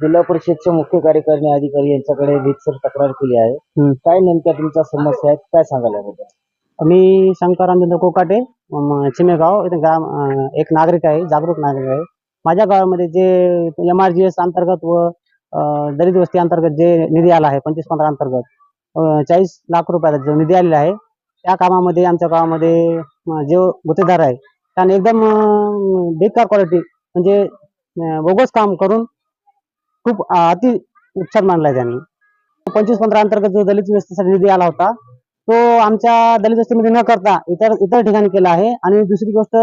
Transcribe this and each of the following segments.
जिल्हा परिषदचे मुख्य कार्यकारी अधिकारी यांच्याकडे रीतसर तक्रार केली आहे. काय नेमक्या तुमच्या समस्या आहेत? काय सांगाल याबद्दल? मी शंकर रामचंद्र कोकाटे चिमेगाव इथे ग्राम अं, एक नागरिक आहे जागरूक नागरिक आहे. माझ्या गावामध्ये जे एम आर जी एस अंतर्गत व अं, दलित वस्ती अंतर्गत जे निधी आला आहे पंचवीस पंधरा अंतर्गत अं, चाळीस लाख रुपयाचा जो निधी आलेला आहे त्या कामामध्ये आमच्या गावामध्ये अं, जे गुत्तेदार आहे त्याने एकदम अं, बेकार क्वालिटी म्हणजे अं, बोगस काम करून खूप अति उपचार मानलाय त्यांनी. पंचवीस पंधरा अंतर्गत जो दलित वस्तीसाठी निधी आला होता तो आमच्या दलित वस्तीमध्ये न करता इतर इतर ठिकाणी केला आहे. आणि दुसरी गोष्ट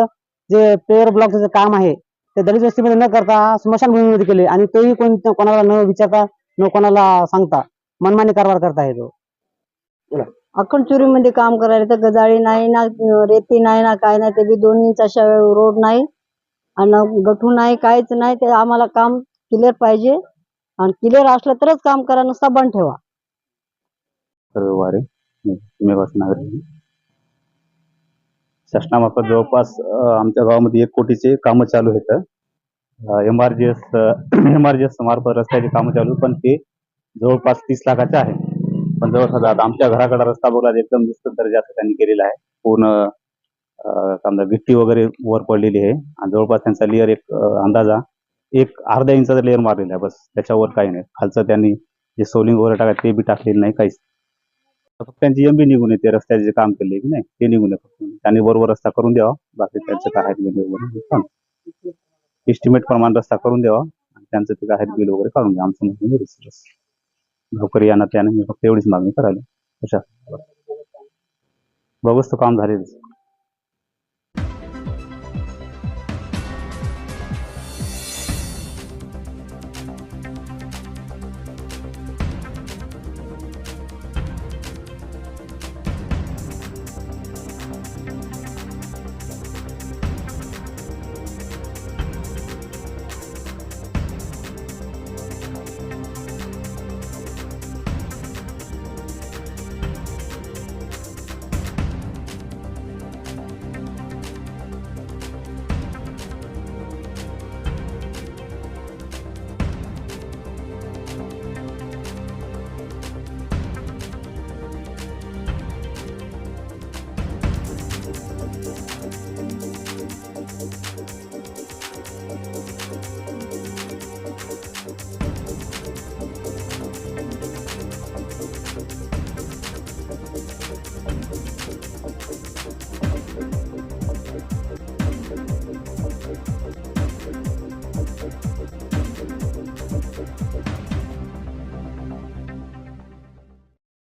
जे पेअर ब्लॉकचं काम आहे ते दलित वस्तीमध्ये न करता स्मशानभूमीमध्ये केले आणि तोही कोण कोणाला न विचारता न कोणाला सांगता मनमानी कारभार करता आहे तो. अखंड चोरीमध्ये काम करायला तर गजाळी नाही ना रेती नाही ना काय नाही ते बी दोन इंच अशा रोड नाही आणि गठू नाही काहीच नाही ते आम्हाला काम क्लिअर पाहिजे. आणि क्लिअर असलं तरच काम करा नुसता बंद ठेवा. रविवारी मेवास नागरिक शासनामार्फत जवळपास आमच्या गावामध्ये एक कोटीचे कामं चालू आहेत. M R G S M R G S मार्फत रस्त्याचे कामं चालू पण ते जवळपास तीस लाखाचे आहे पण जवळपास आता आमच्या घराकडे रस्ता बघला एकदम निष्ठ दर्जाचा त्यांनी केलेला आहे. पूर्ण समजा गिट्टी वगैरे वर पडलेली आहे. आणि जवळपास त्यांचा लिअर एक अंदाजा एक अर्धा इंचाचा लेअर मारलेला आहे बस. त्याच्यावर काही नाही. खालचं त्यांनी जे सोलिंग वगैरे टाकायचं ते बी टाकलेलं नाही काहीच फक्त त्यांची एमबी निघून येते रस्त्याचे जे काम केले की नाही ते निघून येते. फक्त. त्यांनी बरोबर रस्ता करून द्यावा. बाकी त्यांचं काय बिल वगैरे एस्टिमेट प्रमाण रस्ता करून द्यावा. आणि त्यांचं ते काय आहे बिल वगैरे काढून द्या. आमचं म्हणजे एवढंच. यांना त्याने मी फक्त एवढीच मागणी करायला. कशा बघच काम झाले